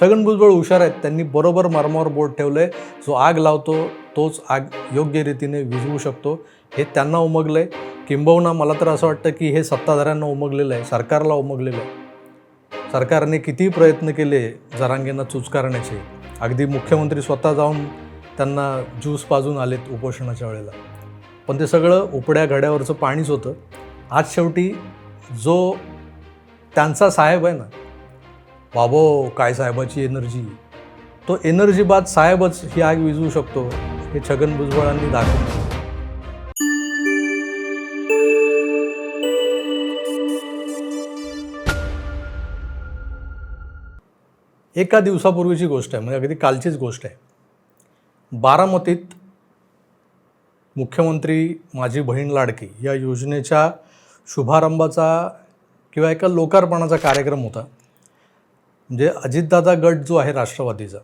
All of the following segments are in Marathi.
छगन भुजबळ हुशार आहेत. त्यांनी बरोबर मर्मावर बोट ठेवलं आहे जो आग लावतो तोच आग योग्य रीतीने विझवू शकतो. हे त्यांना उमगलं आहे किंबहुना मला तर असं वाटतं की हे सत्ताधाऱ्यांना उमगलेलं आहे. सरकारला उमगलेलं आहे. सरकारने कितीही प्रयत्न केले जरांगेंना चुचकारण्याचे अगदी मुख्यमंत्री स्वतः जाऊन त्यांना ज्यूस पाजून आलेत उपोषणाच्या वेळेला. पण ते सगळं उपड्या घड्यावरचं पाणीच होतं. आज शेवटी जो त्यांचा साहेब आहे ना बाबो काय साहेबाची एनर्जी? तो एनर्जी बाद साहेबच ही आग विझवू शकतो हे छगन भुजबळांनी दाखवलं. एका दिवसापूर्वीची गोष्ट आहे म्हणजे अगदी कालचीच गोष्ट आहे. बारामतीत मुख्यमंत्री माझी बहीण लाडकी या योजनेच्या शुभारंभाचा किंवा एका लोकार्पणाचा कार्यक्रम होता. म्हणजे अजितदादा गट जो आहे राष्ट्रवादीचा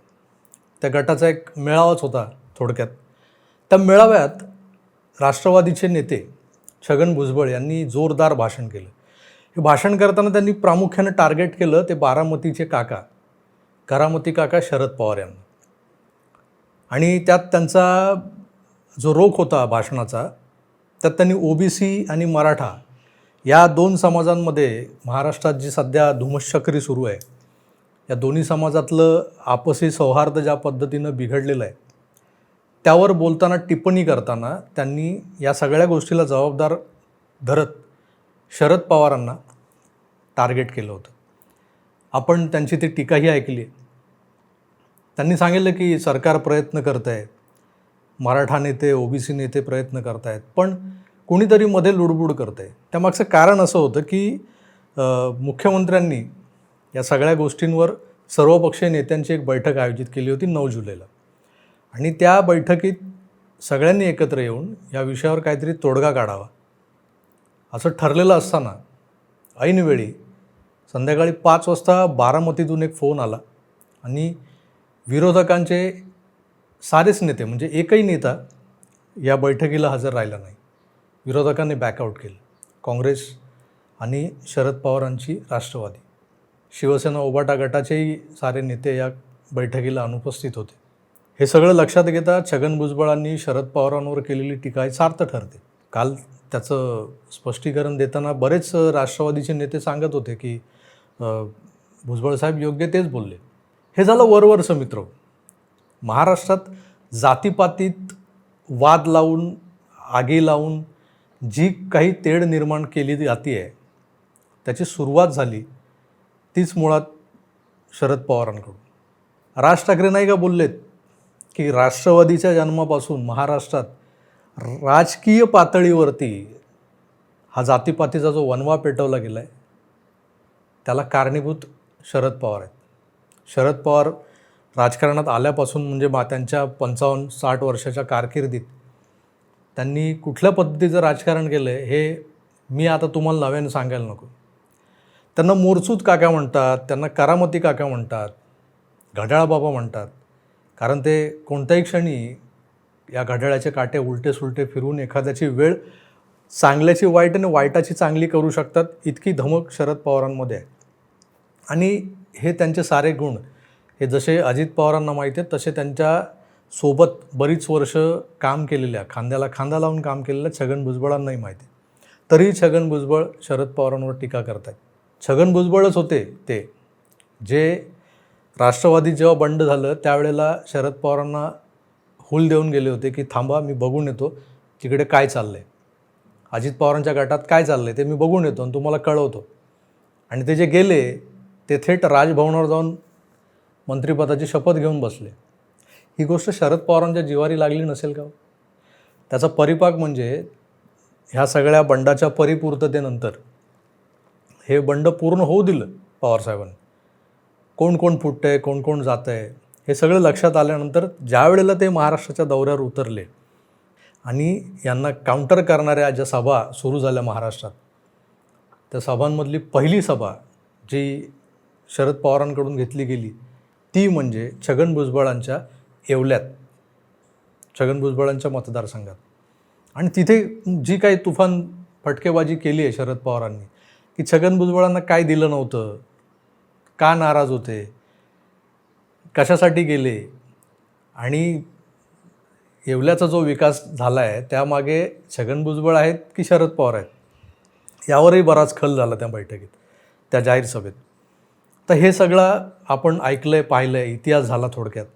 त्या गटाचा एक मेळावाच होता थोडक्यात. त्या मेळाव्यात राष्ट्रवादीचे नेते छगन भुजबळ यांनी जोरदार भाषण केलं. हे भाषण करताना त्यांनी प्रामुख्यानं टार्गेट केलं ते बारामतीचे काका करामती काका शरद पवार यांना. आणि त्यात त्यांचा जो रोख होता भाषणाचा त्यात त्यांनी ओबीसी आणि मराठा या दोन समाजांमध्ये महाराष्ट्रात जी सध्या धुमश्चक्री सुरू आहे या दोन्ही समाजातलं आपसी सौहार्द ज्या पद्धतीनं बिघडलेलं आहे त्यावर बोलताना टिप्पणी करताना त्यांनी या सगळ्या गोष्टीला जबाबदार धरत शरद पवारांना टार्गेट केलं होतं. आपण त्यांची ती टीकाही ऐकली. आहे त्यांनी सांगितलं की सरकार प्रयत्न करत आहे मराठा नेते ओबीसी नेते प्रयत्न करत आहेत पण कुणीतरी मध्ये लुडबुड करत आहे त्यामागचं कारण असं होतं की मुख्यमंत्र्यांनी या सगळ्या गोष्टींवर सर्वपक्षीय नेत्यांची एक बैठक आयोजित केली होती नऊ जुलैला. आणि त्या बैठकीत सगळ्यांनी एकत्र येऊन या विषयावर काहीतरी तोडगा काढावा. असं ठरलेलं असताना ऐनवेळी संध्याकाळी पाच वाजता बारामतीतून एक फोन आला आणि विरोधकांचे सारेच नेते म्हणजे एकही नेता या बैठकीला हजर राहिला नाही. विरोधकांनी बॅकआउट केलं. काँग्रेस आणि शरद पवारांची राष्ट्रवादी. शिवसेना उबाटा गटाचेही सारे नेते या बैठकीला अनुपस्थित होते. हे सगळं लक्षात घेता छगन भुजबळांनी शरद पवारांवर केलेली टीका ही सार्थ ठरते. काल त्याचं स्पष्टीकरण देताना बरेच राष्ट्रवादीचे नेते सांगत होते की भुजबळ साहेब योग्य तेच बोलले. हे झालं वरवरचं मित्र. महाराष्ट्रात जातीपातीत वाद लावून आगी लावून जी काही तेढ निर्माण केली जाती आहे त्याची सुरुवात झाली तीच मुळात शरद पवारांकडून. राज ठाकरे नाही का बोललेत की राष्ट्रवादीच्या जन्मापासून महाराष्ट्रात राजकीय पातळीवरती हा जातीपातीचा जो वनवा पेटवला गेला आहे त्याला कारणीभूत शरद पवार आहेत. शरद पवार राजकारणात आल्यापासून म्हणजे मा त्यांच्या पंचावन्न साठ वर्षाच्या कारकिर्दीत त्यांनी कुठल्या पद्धतीचं राजकारण केलं आहे हे मी आता तुम्हाला नव्याने सांगायला नको. त्यांना मोरसूद काका म्हणतात त्यांना करामती काका म्हणतात घड्याळ बाबा म्हणतात. कारण ते कोणत्याही क्षणी या घड्याळाचे काटे उलटे सुलटे फिरून एखाद्याची वेळ चांगल्याची वाईट आणि वाईटाची चांगली करू शकतात इतकी धमक शरद पवारांमध्ये आहे. आणि हे त्यांचे सारे गुण हे जसे अजित पवारांना माहीत आहेत तसे त्यांच्यासोबत बरीच वर्ष काम केलेल्या खांद्याला खांदा लावून काम केलेल्या छगन भुजबळांनाही माहिती आहे. तरीही छगन भुजबळ शरद पवारांवर टीका करत आहेत छगन भुजबळच होते ते. जे राष्ट्रवादी जेव्हा बंड झालं त्यावेळेला शरद पवारांना हुल देऊन गेले होते की थांबा मी बघून येतो तिकडे काय चाललं आहे अजित पवारांच्या गटात काय चाललं आहे ते मी बघून येतो आणि तुम्हाला कळवतो. आणि ते जे गेले ते थेट राजभवनावर जाऊन मंत्रिपदाची शपथ घेऊन बसले. ही गोष्ट शरद पवारांच्या जिवारी लागली नसेल का हो? त्याचा परिपाक म्हणजे ह्या सगळ्या बंडाच्या परिपूर्ततेनंतर हे बंड पूर्ण होऊ दिलं पवारसाहेबांनी कोण कोण फुटतं आहे कोण कोण जात आहे हे सगळं लक्षात आल्यानंतर ज्या वेळेला ते महाराष्ट्राच्या दौऱ्यावर उतरले आणि यांना काउंटर करणाऱ्या ज्या सभा सुरू झाल्या महाराष्ट्रात त्या सभांमधली पहिली सभा जी शरद पवारांकडून घेतली गेली ती म्हणजे छगन भुजबळांच्या येवल्यात छगन भुजबळांच्या मतदारसंघात. आणि तिथे जी काही तुफान फटकेबाजी केली आहे शरद पवारांनी की छगन भुजबळांना काय दिलं नव्हतं? का नाराज होते? कशासाठी गेले? आणि येवल्याचा जो विकास झाला आहे त्यामागे छगन भुजबळ आहेत की शरद पवार आहेत? यावरही बराच खल झाला त्या बैठकीत त्या जाहीर सभेत. तर हे सगळं आपण ऐकलं आहे पाहिलं आहे इतिहास झाला थोडक्यात.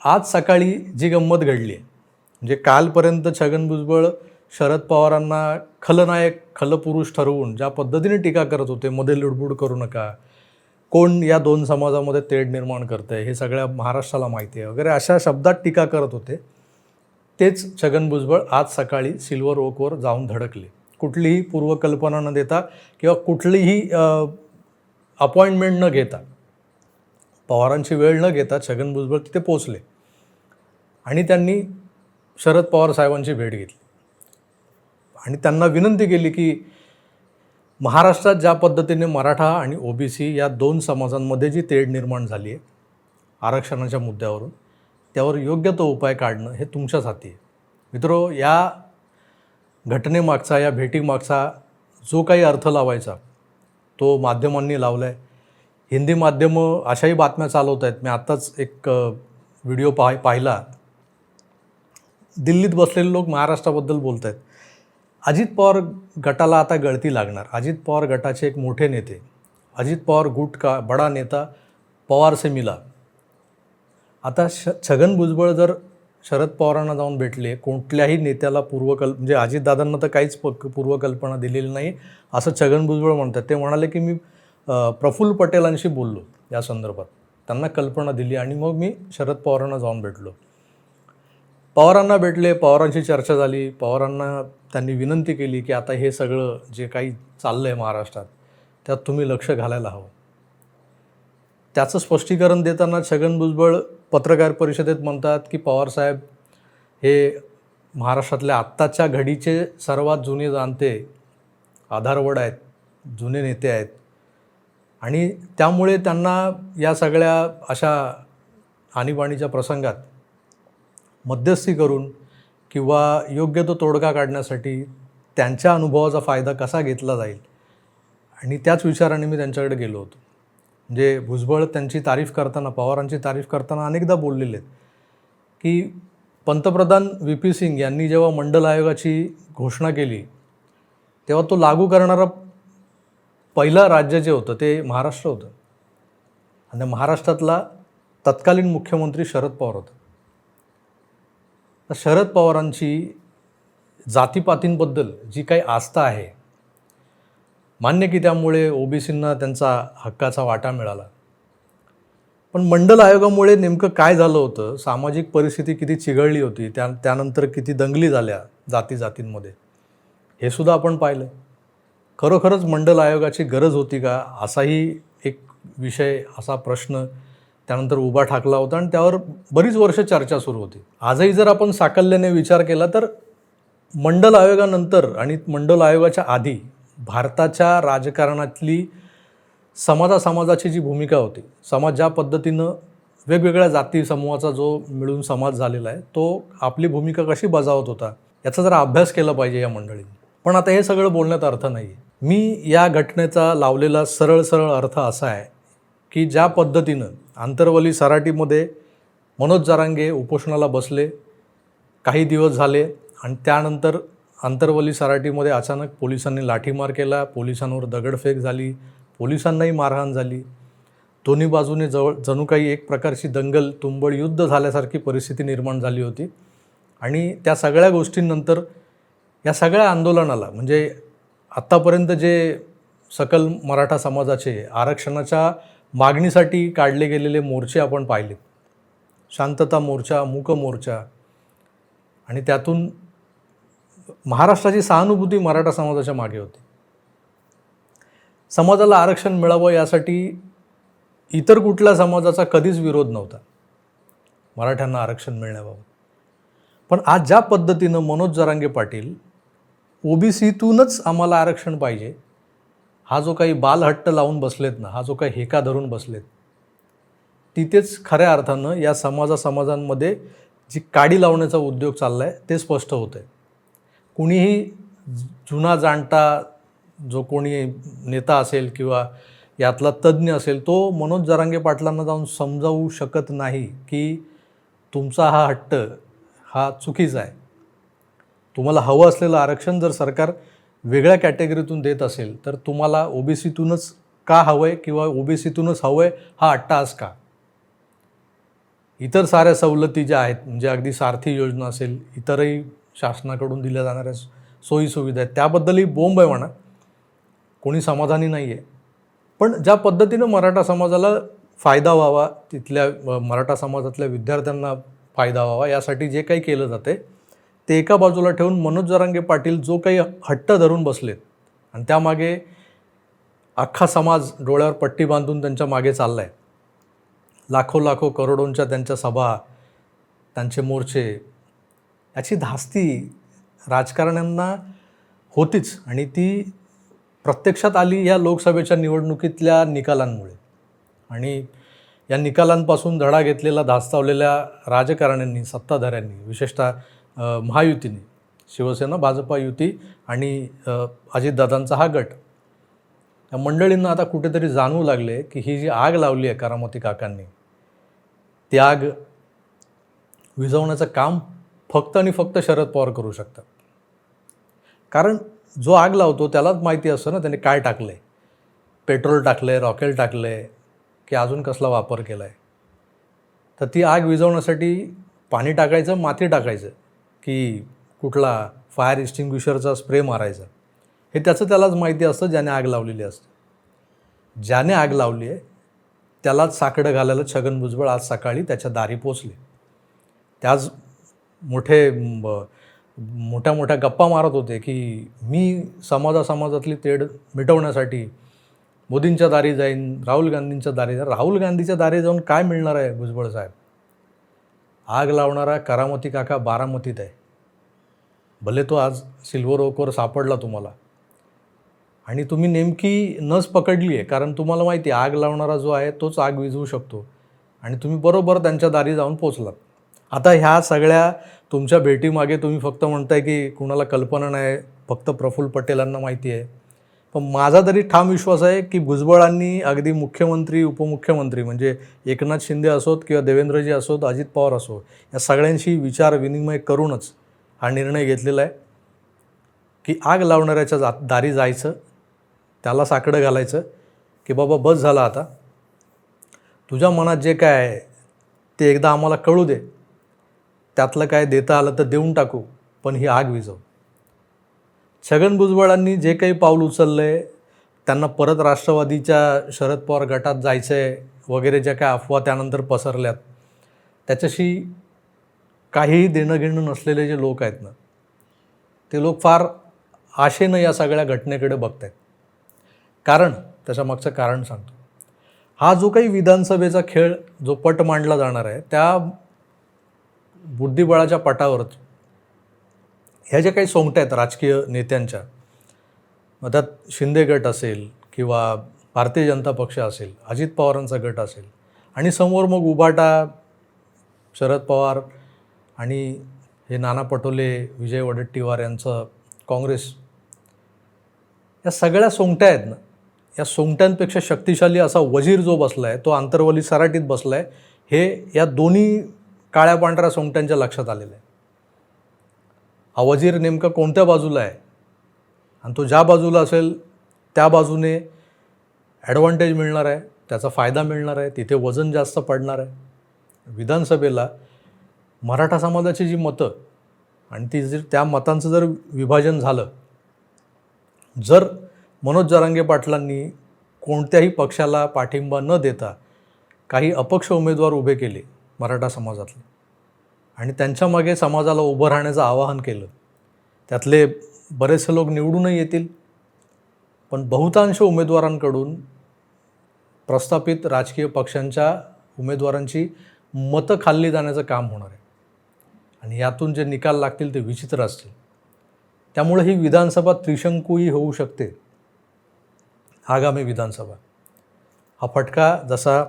आज सकाळी जी गंमत घडली आहे म्हणजे कालपर्यंत छगन भुजबळ शरद पवारांना खलनायक खलपुरुष ठरवून ज्या पद्धतीने टीका करत होते मध्ये लुडबुड करू नका कोण या दोन समाजामध्ये तेढ निर्माण करतं आहे हे सगळ्या महाराष्ट्राला माहिती आहे वगैरे अशा शब्दात टीका करत होते. तेच छगन भुजबळ आज सकाळी सिल्वर ओकवर जाऊन धडकले. कुठलीही पूर्वकल्पना न देता किंवा कुठलीही अपॉइंटमेंट न घेता पवारांची वेळ न घेता छगन भुजबळ तिथे पोचले आणि त्यांनी शरद पवार साहेबांची भेट घेतली. आणि त्यांना विनंती केली की महाराष्ट्रात ज्या पद्धतीने मराठा आणि ओबीसी या दोन समाजांमध्ये जी तेढ निर्माण झाली आहे आरक्षणाच्या मुद्द्यावरून त्यावर योग्य तो उपाय काढणं हे तुमच्याच हाती आहे. मित्रो या घटनेमागचा या भेटीमागचा जो काही अर्थ लावायचा तो माध्यमांनी लावला आहे हिंदी माध्यमं अशाही बातम्या चालवत आहेत मी आत्ताच एक व्हिडिओ पाह पाहिला. दिल्लीत बसलेले लोक महाराष्ट्राबद्दल बोलत आहेत अजित पवार गटाला आता गळती लागणार. अजित पवार गटाचे एक मोठे नेते अजित पवार गुट का बडा नेता पवार से मिला. आता श छगन भुजबळ जर शरद पवारांना जाऊन भेटले कुठल्याही नेत्याला पूर्वकल्प म्हणजे अजितदादांना तर काहीच प पूर्वकल्पना दिलेली नाही असं छगन भुजबळ म्हणतात. ते म्हणाले की मी प्रफुल्ल पटेलांशी बोललो या संदर्भात. त्यांना कल्पना दिली आणि मग मी शरद पवारांना जाऊन भेटलो. पवारांना भेटले पवारांशी चर्चा झाली पवारांना त्यांनी विनंती केली की आता हे सगळं जे काही चाललं आहे महाराष्ट्रात त्यात तुम्ही लक्ष घालायला हवं. त्याचं स्पष्टीकरण देताना छगन भुजबळ पत्रकार परिषदेत म्हणतात की पवारसाहेब हे महाराष्ट्रातल्या आत्ताच्या घडीचे सर्वात जुने जाणते आधारवड आहेत जुने नेते आहेत. आणि त्यामुळे त्यांना या सगळ्या अशा आणीबाणीच्या प्रसंगात मध्यस्थी करून किंवा योग्य तो तोडगा काढण्यासाठी त्यांच्या अनुभवाचा फायदा कसा घेतला जाईल? आणि त्याच विचाराने मी त्यांच्याकडे गेलो होतो. म्हणजे भुजबळ त्यांची तारीफ करताना पवारांची तारीफ करताना अनेकदा बोललेले आहेत की पंतप्रधान व्ही पी सिंग यांनी जेव्हा मंडल आयोगाची घोषणा केली तेव्हा तो लागू करणारा पहिलं राज्य जे होतं ते महाराष्ट्र होतं. आणि महाराष्ट्रातला तत्कालीन मुख्यमंत्री शरद पवार होता. तर शरद पवारांची जातीपातींबद्दल जी काही आस्था आहे मान्य की त्यामुळे ओबीसींना त्यांचा हक्काचा वाटा मिळाला. पण मंडल आयोगामुळे नेमकं काय झालं होतं? सामाजिक परिस्थिती किती चिघळली होती? त्या त्यानंतर किती दंगली झाल्या जाती जातींमध्ये हे सुद्धा आपण पाहिलं. खरोखरच मंडल आयोगाची गरज होती का? असाही एक विषय असा प्रश्न त्यानंतर उभा ठाकला होता आणि त्यावर बरीच वर्ष चर्चा सुरू होती. आजही जर आपण साकल्याने विचार केला तर मंडल आयोगानंतर आणि मंडल आयोगाच्या आधी भारताच्या राजकारणातली समाजा समाजाची जी भूमिका होती समाज ज्या पद्धतीनं वेगवेगळ्या जाती समूहाचा जो मिळून समाज झालेला आहे तो आपली भूमिका कशी बजावत होता याचा जरा अभ्यास केला पाहिजे या मंडळींनी. पण आता हे सगळं बोलण्यात अर्थ नाही. आहे मी या घटनेचा लावलेला सरळ सरळ अर्थ असा आहे की ज्या पद्धतीनं आंतरवली सराटीमध्ये मनोज जारांगे उपोषणाला बसले. काही दिवस झाले आणि त्यानंतर आंतरवली सराटीमध्ये अचानक पोलिसांनी लाठीमार केला. पोलिसांवर दगडफेक झाली. पोलिसांनाही मारहाण झाली. दोन्ही बाजूने जवळ जणू काही एक प्रकारची दंगल तुंबळ युद्ध झाल्यासारखी परिस्थिती निर्माण झाली होती. आणि त्या सगळ्या गोष्टींनंतर या सगळ्या आंदोलनाला म्हणजे आत्तापर्यंत जे सकल मराठा समाजाचे आरक्षणाच्या मागणीसाठी काढले गेलेले मोर्चे आपण पाहिले. शांतता मोर्चा मूक मोर्चा आणि त्यातून महाराष्ट्राची सहानुभूती मराठा समाजाच्या मागे होती. समाजाला आरक्षण मिळावं यासाठी इतर कुठल्या समाजाचा कधीच विरोध नव्हता. मराठ्यांना आरक्षण मिळण्याबाबत. पण आज ज्या पद्धतीनं मनोज जरांगे पाटील ओबीसीतूनच आम्हाला आरक्षण पाहिजे हा जो काही बालहट्ट लावून बसलेत ना हा जो काही हेका धरून बसलेत तिथेच खऱ्या अर्थानं या समाजा समाजांमध्ये जी काडी लावण्याचा उद्योग चालला आहे ते स्पष्ट होतं आहे कुणीही जुना जाणता जो कोणी नेता असेल किंवा यातला तज्ज्ञ असेल तो मनोज जरांगे पाटलांना जाऊन समजावू शकत नाही की तुमचा हा हट्ट हा चुकीचा आहे. तुम्हाला हवं असलेलं आरक्षण जर सरकार वेगळ्या कॅटेगरीतून देत असेल तर तुम्हाला ओबीसीतूनच का हवं आहे किंवा ओबीसीतूनच हवं आहे हा अट्टाहास का? इतर साऱ्या सवलती ज्या आहेत म्हणजे अगदी सारथी योजना असेल इतरही शासनाकडून दिल्या जाणाऱ्या सोयीसुविधा आहेत त्याबद्दलही बोंब आहे म्हणा. कोणी समाधानी नाही आहे पण ज्या पद्धतीनं मराठा समाजाला फायदा व्हावा तिथल्या मराठा समाजातल्या विद्यार्थ्यांना फायदा व्हावा यासाठी जे काही केलं जाते ते एका बाजूला ठेवून मनोज जरांगे पाटील जो काही हट्ट धरून बसलेत आणि त्यामागे अख्खा समाज डोळ्यावर पट्टी बांधून त्यांच्या मागे चालला आहे लाखो लाखो करोडोंच्या त्यांच्या सभा त्यांचे मोर्चे याची धास्ती राजकारण्यांना होतीच आणि ती प्रत्यक्षात आली या लोकसभेच्या निवडणुकीतल्या निकालांमुळे. आणि या निकालांपासून धडा घेतलेला धास्तावलेल्या राजकारण्यांनी सत्ताधाऱ्यांनी विशेषतः महायुतीने. शिवसेना भाजपा युती आणि अजितदादांचा हा गट. या मंडळींना आता कुठेतरी जाणवू लागले की ही जी आग लावली आहे करामती काकांनी ती आग विझवण्याचं काम फक्त आणि फक्त शरद पवार करू शकतात. कारण जो आग लावतो त्यालाच माहिती असतं ना त्याने काय टाकलं आहे पेट्रोल टाकलं आहे रॉकेल टाकलं आहे की अजून कसला वापर केला आहे तर ती आग विझवण्यासाठी पाणी टाकायचं माती टाकायचं. की कुठला फायर एक्स्टिंग्विशरचा स्प्रे मारायचा. हे त्याचं त्यालाच माहिती असतं ज्याने आग लावलेली असते. ज्याने आग लावली आहे त्यालाच साकडं घालायला छगन भुजबळ आज सकाळी त्याच्या दारी पोचले. त्याच मोठे मोठ्या मोठ्या गप्पा मारत होते की मी समाजासमाजातली तेढ मिटवण्यासाठी मोदींच्या दारी जाईन राहुल गांधींच्या दारी जाईन. राहुल गांधीच्या दारी जाऊन काय मिळणार आहे भुजबळ साहेब? आग लावणारा करामती काका बारामतीत आहे. भले तो आज सिल्वर ओकवर सापडला तुम्हाला. आणि तुम्ही नेमकी नस पकडली आहे कारण तुम्हाला माहिती आहे आग लावणारा जो आहे तोच आग विझवू शकतो. आणि तुम्ही बरोबर त्यांच्या दारी जाऊन पोचलात. आता ह्या सगळ्या तुमच्या भेटीमागे तुम्ही फक्त म्हणताय की कुणाला कल्पना नाही फक्त प्रफुल्ल पटेलांना माहिती आहे. पण माझा तरी ठाम विश्वास आहे की भुजबळांनी अगदी मुख्यमंत्री उपमुख्यमंत्री म्हणजे एकनाथ शिंदे असोत किंवा देवेंद्रजी असोत अजित पवार असो या सगळ्यांशी विचार विनिमय करूनच हा निर्णय घेतलेला आहे की आग लावणाऱ्याच्या जा दारी जायचं त्याला साकडं घालायचं की बाबा बस झाला आता. तुझ्या मनात जे काय आहे ते एकदा आम्हाला कळू दे. त्यातलं काय देता आलं तर देऊन टाकू पण ही आग विझव. छगन भुजबळांनी जे काही पाऊल उचललं आहे त्यांना परत राष्ट्रवादीच्या शरद पवार गटात जायचं आहे वगैरे ज्या काय अफवा त्यानंतर पसरल्यात त्याच्याशी काहीही देणं घेणं नसलेले जे लोक आहेत ना ते लोक फार आशेनं या सगळ्या घटनेकडे बघत आहेत कारण त्याच्या मागचं कारण सांगतो. हा जो काही विधानसभेचा खेळ जो पट मांडला जाणार आहे त्या बुद्धिबळाच्या पटावरच ह्या ज्या काही सोंगट्या आहेत राजकीय नेत्यांच्या मग त्यात शिंदे गट असेल किंवा भारतीय जनता पक्ष असेल अजित पवारांचा गट असेल आणि समोर मग उबाटा शरद पवार आणि हे नाना पटोले विजय वडेट्टीवार यांचं काँग्रेस या सगळ्या सोंगट्या आहेत ना या सोंगट्यांपेक्षा शक्तिशाली असा वजीर जो बसला आहे तो आंतरवली सराटीत बसला आहे हे या दोन्ही काळ्या पांढऱ्या सोंगट्यांच्या लक्षात आलेलं आहे. हा वजीर नेमका कोणत्या बाजूला आहे? आणि तो ज्या बाजूला असेल त्या बाजूने ॲडव्हान्टेज मिळणार आहे त्याचा फायदा मिळणार आहे तिथे वजन जास्त पडणार आहे. विधानसभेला मराठा समाजाची जी मतं आणि ती जर त्या मतांचं जर विभाजन झालं जर मनोज जरांगे पाटलांनी कोणत्याही पक्षाला पाठिंबा न देता काही अपक्ष उमेदवार उभे केले मराठा समाजातले आणि त्यांच्या मागे समाजाला उभं राहण्याचं आवाहन केलं. त्यातले बरेचसे लोक निवडूनही येतील. पण बहुतांश उमेदवारांकडून प्रस्थापित राजकीय पक्षांच्या उमेदवारांची मतं खाल्ली जाण्याचं काम होणार आहे. आणि यातून जे निकाल लागतील ते विचित्र असतील. त्यामुळे ही विधानसभा त्रिशंकूही होऊ शकते. आगामी विधानसभा. हा फटका जसा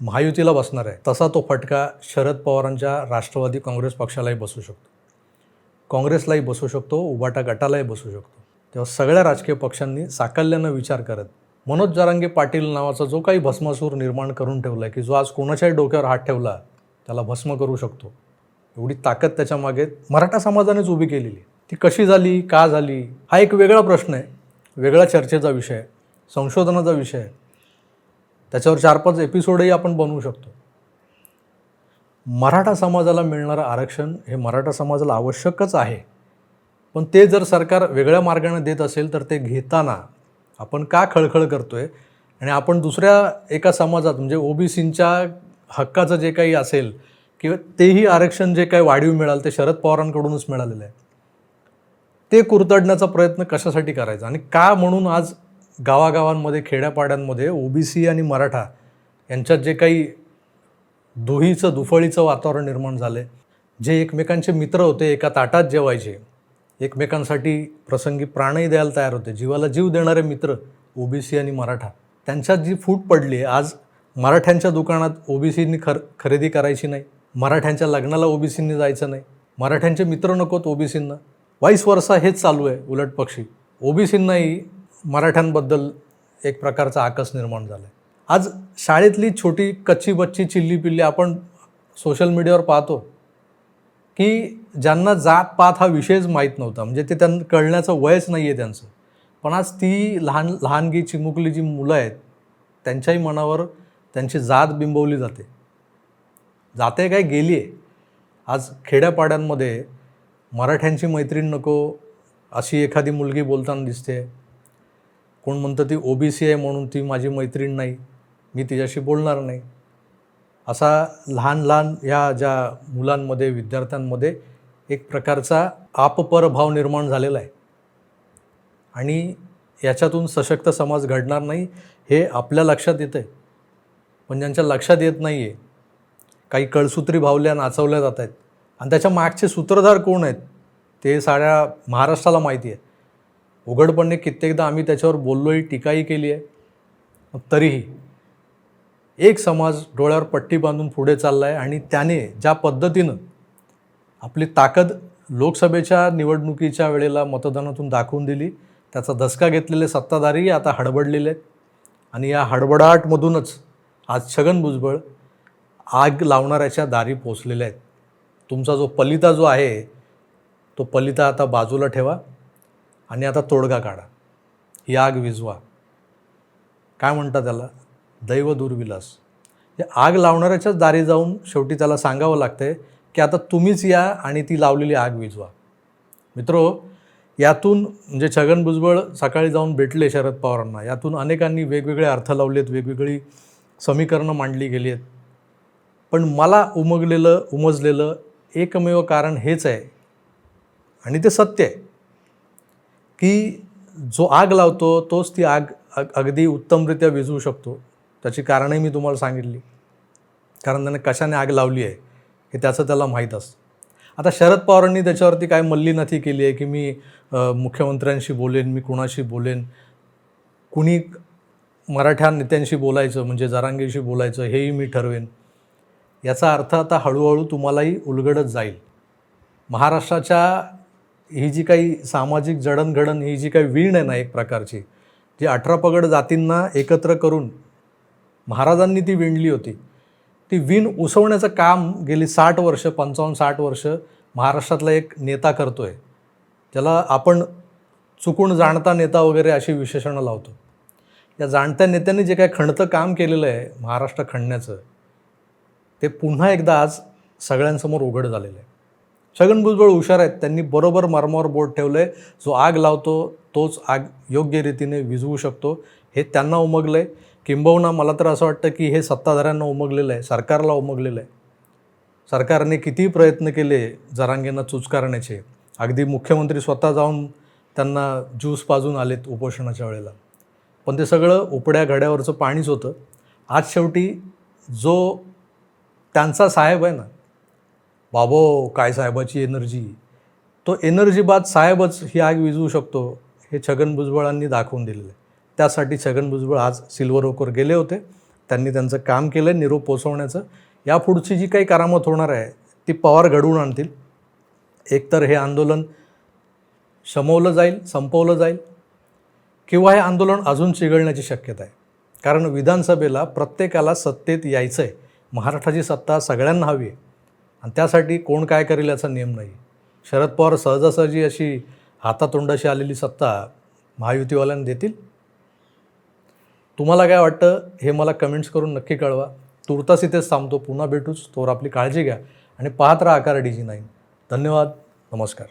महायुतीला बसणार आहे. तसा तो फटका शरद पवारांच्या राष्ट्रवादी काँग्रेस पक्षालाही बसू शकतो. काँग्रेसलाही बसू शकतो उबाटा गटालाही बसू शकतो. तेव्हा सगळ्या राजकीय पक्षांनी साकल्यानं विचार करत मनोज जरांगे पाटील नावाचा जो काही भस्मासूर निर्माण करून ठेवला आहे की जो आज कोणाच्याही डोक्यावर हात ठेवला त्याला भस्म करू शकतो. एवढी ताकद त्याच्यामागे मराठा समाजानेच उभी केलेली. आहे. ती कशी झाली का झाली हा एक वेगळा प्रश्न आहे. वेगळा चर्चेचा विषय संशोधनाचा विषय आहे. त्याच्यावर चार पाच एपिसोडही आपण बनवू शकतो. मराठा समाजाला मिळणारं आरक्षण हे मराठा समाजाला आवश्यकच आहे. पण ते जर सरकार वेगळ्या मार्गाने देत असेल तर ते घेताना आपण का खळखळ करतोय? आणि आपण दुसऱ्या एका समाजात म्हणजे ओबीसींच्या हक्काचं जे काही असेल किंवा तेही आरक्षण जे काही वाढीव मिळालं ते शरद पवारांकडूनच मिळालेलं आहे. ते कुरतडण्याचा प्रयत्न कशासाठी करायचा? आणि का म्हणून आज गावागावांमध्ये खेड्यापाड्यांमध्ये ओबीसी आणि मराठा यांच्यात जे काही दुहीचं दुफळीचं वातावरण निर्माण झालं आहे जे एकमेकांचे मित्र होते एका ताटात जेवायचे एकमेकांसाठी प्रसंगी प्राणही द्यायला तयार होते जीवाला जीव देणारे मित्र ओबीसी आणि मराठा. त्यांच्यात जी फूट पडली आहे आज मराठ्यांच्या दुकानात ओबीसींनी खर खरेदी करायची नाही मराठ्यांच्या लग्नाला ओबीसींनी जायचं नाही मराठ्यांचे मित्र नकोत ओबीसींना. वाईस वर्षा हेच चालू आहे उलट पक्षी. ओबीसींनाही मराठ्यांबद्दल एक प्रकारचा आकस निर्माण झाला आहे आज शाळेतली छोटी कच्ची बच्ची चिल्ली पिल्ली आपण सोशल मीडियावर पाहतो की ज्यांना जात पात हा विषयच माहीत नव्हता. म्हणजे ते त्यांना कळण्याचं वयच नाही आहे त्यांचं. पण आज ती लहान लहानगी चिमुकली जी मुलं आहेत त्यांच्याही मनावर त्यांची जात बिंबवली जाते. जाते काय गेली आहे आज खेड्यापाड्यांमध्ये मराठ्यांची मैत्रीण नको अशी एखादी मुलगी बोलताना दिसते. कोण म्हणतं ती ओबीसी आहे म्हणून ती माझी मैत्रीण नाही मी तिच्याशी बोलणार नाही. असा लहान लहान ह्या ज्या मुलांमध्ये विद्यार्थ्यांमध्ये एक प्रकारचा आपपर भाव निर्माण झालेला आहे. आणि याच्यातून सशक्त समाज घडणार नाही हे आपल्या लक्षात येतं आहे पण ज्यांच्या लक्षात येत नाही आहे काही कळसूत्री भावल्या नाचवल्या जात आहेत. आणि त्याच्या मागचे सूत्रधार कोण आहेत ते साऱ्या महाराष्ट्राला माहिती आहे उघडपणे कित्येकदा आम्ही त्याच्यावर बोललोही टीकाही केली आहे. तरीही एक समाज डोळ्यावर पट्टी बांधून पुढे चालला आहे आणि त्याने ज्या पद्धतीनं आपली ताकद लोकसभेच्या निवडणुकीच्या वेळेला मतदानातून दाखवून दिली त्याचा धसका घेतलेले सत्ताधारीही आता हडबडलेले आहेत. आणि या हडबडाटमधूनच आज छगन भुजबळ आग लावणाऱ्याच्या दारी पोचलेल्या आहेत. तुमचा जो पलिता जो आहे तो पलिता आता बाजूला ठेवा. आणि आता तोडगा काढा. ही आग विजवा. काय म्हणतात त्याला? दैव दुर्विलास. हे आग लावणाऱ्याच्याच दारी जाऊन शेवटी त्याला सांगावं लागतंय की आता तुम्हीच या आणि ती लावलेली आग विझवा मित्रो यातून म्हणजे छगन भुजबळ सकाळी जाऊन भेटले शरद पवारांना. यातून अनेकांनी वेगवेगळे अर्थ लावलेत वेगवेगळी समीकरणं मांडली गेली आहेत पण मला उमगलेलं उमजलेलं एकमेव कारण हेच आहे. आणि ते सत्य आहे. की जो आग लावतो तोच ती आग अग अगदी उत्तमरित्या विझवू शकतो. त्याची कारणंही मी तुम्हाला सांगितली. कारण त्याने कशाने आग लावली आहे हे त्याचं त्याला माहीत असतं. आता शरद पवारांनी त्याच्यावरती काय मल्लीनाथी केली आहे की मी मुख्यमंत्र्यांशी बोलेन मी कुणाशी बोलेन? कुणी मराठा नेत्यांशी बोलायचं म्हणजे जरांगेशी बोलायचं हेही मी ठरवेन. याचा अर्थ आता हळूहळू तुम्हालाही उलगडत जाईल. महाराष्ट्राच्या ही जी काही सामाजिक जडणघडण ही जी काही वीण आहे ना एक प्रकारची जी अठरा पगड जातींना एकत्र करून महाराजांनी ती विणली होती ती विण उसवण्याचं काम गेली साठ वर्ष पंचावन्न साठ वर्ष महाराष्ट्रातला एक नेता करतो आहे ज्याला आपण चुकून जाणता नेता वगैरे अशी विशेषणं लावतो. या जाणत्या नेत्यांनी जे काही खणतं काम केलेलं आहे महाराष्ट्र खणण्याचं ते पुन्हा एकदा आज सगळ्यांसमोर उघड झालेलं आहे. छगन भुजबळ हुशार आहेत. त्यांनी बरोबर मर्मावर बोट ठेवलं आहे जो आग लावतो तोच आग योग्य रीतीने विझवू शकतो. हे त्यांना उमगलं आहे किंबहुना मला तर असं वाटतं की हे सत्ताधाऱ्यांना उमगलेलं आहे. सरकारला उमगलेलं आहे. सरकारने कितीही प्रयत्न केले जरांगेंना चुचकारण्याचे. अगदी मुख्यमंत्री स्वतः जाऊन त्यांना ज्यूस पाजून आलेत उपोषणाच्या वेळेला. पण ते सगळं उपड्या घड्यावरचं पाणीच होतं. आज शेवटी जो त्यांचा साहेब आहे ना बाबो काय साहेबाची एनर्जी? तो एनर्जी बाद साहेबच ही आग विजवू शकतो हे छगन भुजबळांनी दाखवून दिलेलं आहे. त्यासाठी छगन भुजबळ आज सिल्वर ओकर गेले होते. त्यांनी त्यांचं काम केलं निरोप पोचवण्याचं यापुढची जी काही करामत होणार आहे ती पवार घडवून आणतील. एकतर हे आंदोलन शमवलं जाईल संपवलं जाईल किंवा हे आंदोलन अजून चिघळण्याची शक्यता आहे. कारण विधानसभेला प्रत्येकाला सत्तेत यायचं आहे महाराष्ट्राची सत्ता सगळ्यांना हवी आहे. आणि त्यासाठी कोण काय करेल याचा नियम नाही. शरद पवार सहजासहजी अशी हातातोंडाशी आलेली सत्ता महायुतीवाल्यांना देतील? तुम्हाला काय वाटतं? हे मला कमेंट्स करून नक्की कळवा. तुर्तास इथेच थांबतो. पुन्हा भेटूच. तोवर आपली काळजी घ्या. आणि पाहत राहा आकार डी जी नाईन धन्यवाद. नमस्कार.